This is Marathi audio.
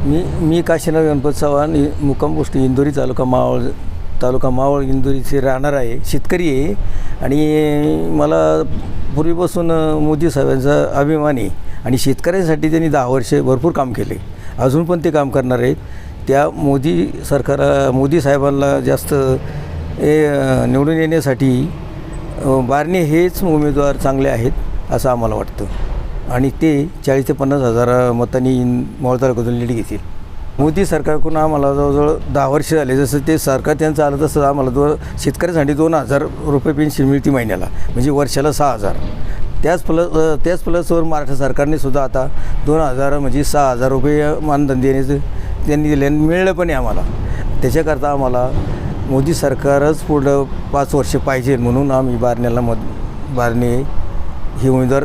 मी मी काशीनाथ गणपत चव्हाण मुक्काम पोस्ट इंदोरी तालुका मावळ तालुका मावळ इंदोरीचे राहणार आहे शेतकरी आहे. आणि मला पूर्वीपासून मोदी साहेबांचा अभिमान आहे. आणि शेतकऱ्यांसाठी त्यांनी दहा वर्षे भरपूर काम केले. अजून पण ते काम करणार आहेत. त्या मोदी सरकार मोदी साहेबांना जास्त ए, निवडून येण्यासाठी बारणे हेच उमेदवार चांगले आहेत असं आम्हाला वाटतं. आणि ते चाळीस ते पन्नास हजार मतांनी मोहोळ तालुक्यातून लीड घेतील. मोदी सरकारकडून आम्हाला जवळजवळ दहा वर्ष झाले. जसं ते सरकार त्यांचं आलं तसं आम्हाला दो शेतकऱ्यांसाठी दोन हजार रुपये पेन्शन मिळते महिन्याला. म्हणजे वर्षाला सहा हजार. त्याच प्लस त्याच प्लसवर महाराष्ट्र सरकारने सुद्धा आता दोन हजार म्हणजे सहा हजार रुपये मानधन देण्याचं त्यांनी दिले आणि मिळलं पण आहे आम्हाला. त्याच्याकरता आम्हाला मोदी सरकारच पुढं पाच वर्ष पाहिजे म्हणून आम्ही बारण्याला मत बारणे हे उमेदवार